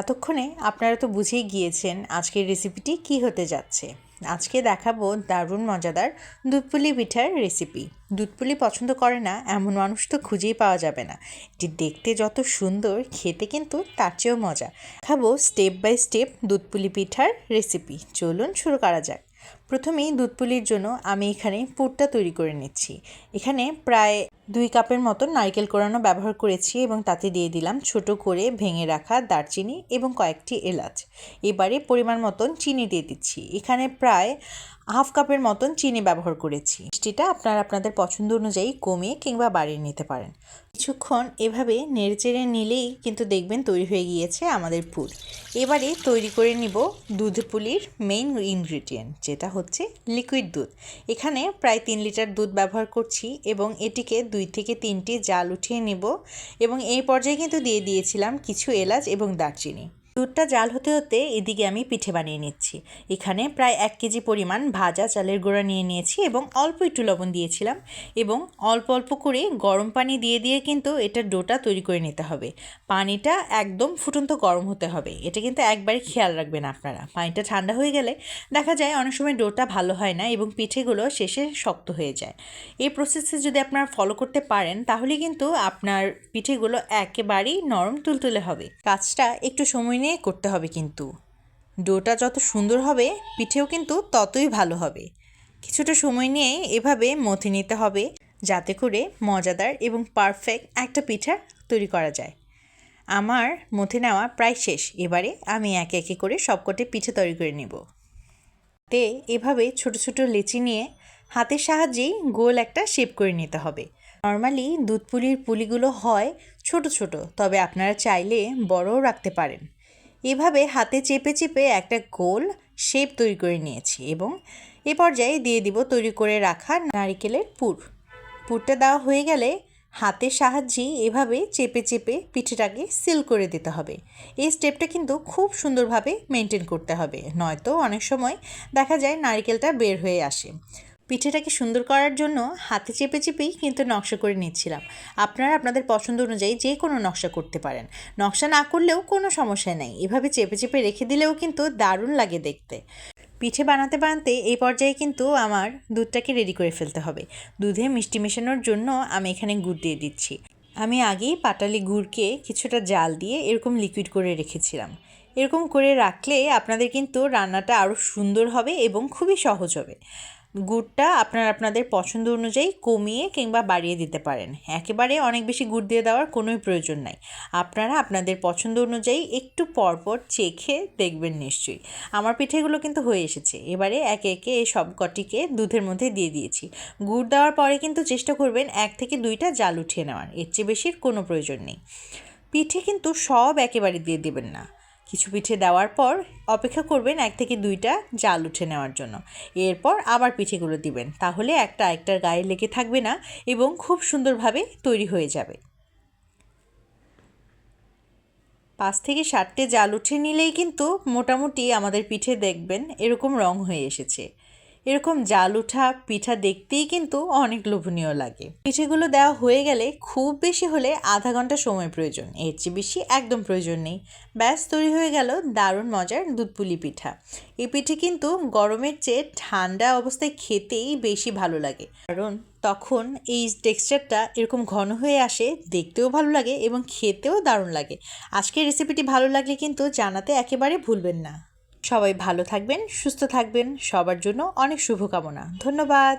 এতক্ষণে আপনারা তো বুঝেই গিয়েছেন আজকের রেসিপিটি কি হতে যাচ্ছে। আজকে দেখাবো দারুণ মজাদার দুধপুলি পিঠার রেসিপি দুধপুলি পছন্দ করে না, এমন মানুষ তো খুঁজেই পাওয়া যাবে না। এটি দেখতে যত সুন্দর, খেতে কিন্তু তার চেয়েও মজা। খাব স্টেপ বাই স্টেপ দুধপুলি পিঠার রেসিপি চলুন শুরু করা যাক। প্রথমেই দুধ পুলির জন্য আমি এখানে পুরটা তৈরি করে নিচ্ছি। এখানে প্রায় দুই কাপের মতন নারকেল কোরানো ব্যবহার করেছি এবং তাতে দিয়ে দিলাম ছোট করে ভেঙে রাখা দারচিনি এবং কয়েকটি এলাচ। এবারে পরিমাণ মতন চিনি দিয়ে দিচ্ছি। এখানে প্রায় হাফ কাপের মতন চিনি ব্যবহার করেছি। মিষ্টিটা আপনারা আপনাদের পছন্দ অনুযায়ী কমিয়ে কিংবা বাড়িয়ে নিতে পারেন। কিছুক্ষণ এভাবে নেড়েচেড়ে নিলেই কিন্তু দেখবেন তৈরি হয়ে গিয়েছে আমাদের পুর। এবারে তৈরি করে নিব দুধ পুলির মেইন ইনগ্রিডিয়েন্ট যেটা হচ্ছে লিকুইড দুধ। এখানে প্রায় তিন লিটার দুধ ব্যবহার করছি এবং এটিকে দুই থেকে তিনটি জাল উঠিয়ে নেব এবং এই পর্যায়ে কিন্তু দিয়ে দিয়েছিলাম কিছু এলাচ এবং দারচিনি। দুধটা জাল হতে হতে এদিকে আমি পিঠে বানিয়ে নিচ্ছি। এখানে প্রায় এক কেজি পরিমাণ ভাজা চালের গুঁড়া নিয়ে নিয়েছি এবং অল্প একটু লবণ দিয়েছিলাম এবং অল্প অল্প করে গরম পানি দিয়ে দিয়ে কিন্তু এটা ডোটা তৈরি করে নিতে হবে। পানিটা একদম ফুটন্ত গরম হতে হবে। এটা কিন্তু একবারে খেয়াল রাখবেন আপনারা। পানিটা ঠান্ডা হয়ে গেলে দেখা যায় অনেক সময় ডোটা ভালো হয় না এবং পিঠেগুলো শেষে শক্ত হয়ে যায়। এই প্রসেসে যদি আপনারা ফলো করতে পারেন, তাহলে কিন্তু আপনার পিঠেগুলো একেবারেই নরম তুলতুলে হবে। কাজটা একটু সময় নিয়ে করতে হবে কিন্তু। ডোটা যত সুন্দর হবে, পিঠেও কিন্তু ততই ভালো হবে। কিছুটা সময় নিয়ে এভাবে মথে নিতে হবে যাতে করে মজাদার এবং পারফেক্ট একটা পিঠা তৈরি করা যায়। আমার মথে নেওয়া প্রায় শেষ। এবারে আমি একে একে করে সবকটি পিঠে তৈরি করে নেব। তে এভাবে ছোট ছোট লেচি নিয়ে হাতের সাহায্যেই গোল একটা শেপ করে নিতে হবে। নর্মালি দুধ পুলির পুলিগুলো হয় ছোট ছোট, তবে আপনারা চাইলে বড়ও রাখতে পারেন। এভাবে হাতে চেপে চেপে একটা গোল শেপ তৈরি করে নিয়েছি এবং এ পর্যায়ে দিয়ে দিব তৈরি করে রাখা নারিকেলের পুর। পুরটা দেওয়া হয়ে গেলে হাতের সাহায্যে এভাবে চেপে চেপে পিঠেটাকে সিল করে দিতে হবে। এই স্টেপটা কিন্তু খুব সুন্দরভাবে মেনটেন করতে হবে, নয়তো অনেক সময় দেখা যায় নারিকেলটা বের হয়ে আসে। পিঠেটাকে সুন্দর করার জন্য হাতে চেপে চেপেই কিন্তু নকশা করে নিচ্ছিলাম। আপনারা আপনাদের পছন্দ অনুযায়ী যে কোনো নকশা করতে পারেন। নকশা না করলেও কোনো সমস্যা নেই। এভাবে চেপে চেপে রেখে দিলেও কিন্তু দারুণ লাগে দেখতে। পিঠে বানাতে বানাতে এই পর্যায়ে কিন্তু আমার দুধটাকে রেডি করে ফেলতে হবে। দুধে মিষ্টি মেশানোর জন্য আমি এখানে গুড় দিয়ে দিচ্ছি। আমি আগেই পাটালি গুড়কে কিছুটা জাল দিয়ে এরকম লিকুইড করে রেখেছিলাম। এরকম করে রাখলে আপনাদের কিন্তু রান্নাটা আরও সুন্দর হবে এবং খুবই সহজ হবে। গুড়টা আপনারা আপনাদের পছন্দ অনুযায়ী কমিয়ে কিংবা বাড়িয়ে দিতে পারেন। একেবারে অনেক বেশি গুড় দিয়ে দেওয়ার কোনোই প্রয়োজন নাই। আপনারা আপনাদের পছন্দ অনুযায়ী একটু পরপর চেখে দেখবেন নিশ্চয়ই। আমার পিঠেগুলো কিন্তু হয়ে এসেছে। এবারে একে একে এই সব কটিকে দুধের মধ্যে দিয়ে দিয়েছি। গুড় দেওয়ার পরে কিন্তু চেষ্টা করবেন এক থেকে দুইটা জাল উঠিয়ে নেওয়ার। এর চেয়ে বেশির কোনো প্রয়োজন নেই। পিঠে কিন্তু সব একেবারে দিয়ে দেবেন না। কিছু পিঠে দেওয়ার পর অপেক্ষা করবেন এক থেকে দুইটা জাল উঠে নেওয়ার জন্য। এরপর আবার পিঠেগুলো দিবেন। তাহলে একটা একটার গায়ে লেগে থাকবে না এবং খুব সুন্দরভাবে তৈরি হয়ে যাবে। পাঁচ থেকে সাতটে জাল উঠে নিলেই কিন্তু মোটামুটি আমাদের পিঠে দেখবেন এরকম রং হয়ে এসেছে। এরকম জাল উঠা পিঠা দেখতেই কিন্তু অনেক লোভনীয় লাগে। পিঠেগুলো দেওয়া হয়ে গেলে খুব বেশি হলে আধা ঘণ্টা সময় প্রয়োজন, এর চেয়ে বেশি একদম প্রয়োজন নেই। ব্যাস, তৈরি হয়ে গেল দারুণ মজার দুধপুলি পিঠা। এই পিঠে কিন্তু গরমের চেয়ে ঠান্ডা অবস্থায় খেতেই বেশি ভালো লাগে। কারণ তখন এই টেক্সচারটা এরকম ঘন হয়ে আসে, দেখতেও ভালো লাগে এবং খেতেও দারুণ লাগে। আজকের রেসিপিটি ভালো লাগলে কিন্তু জানাতে একেবারে ভুলবেন না। সবাই ভালো থাকবেন সুস্থ থাকবেন সবার জন্য অনেক শুভকামনা। ধন্যবাদ।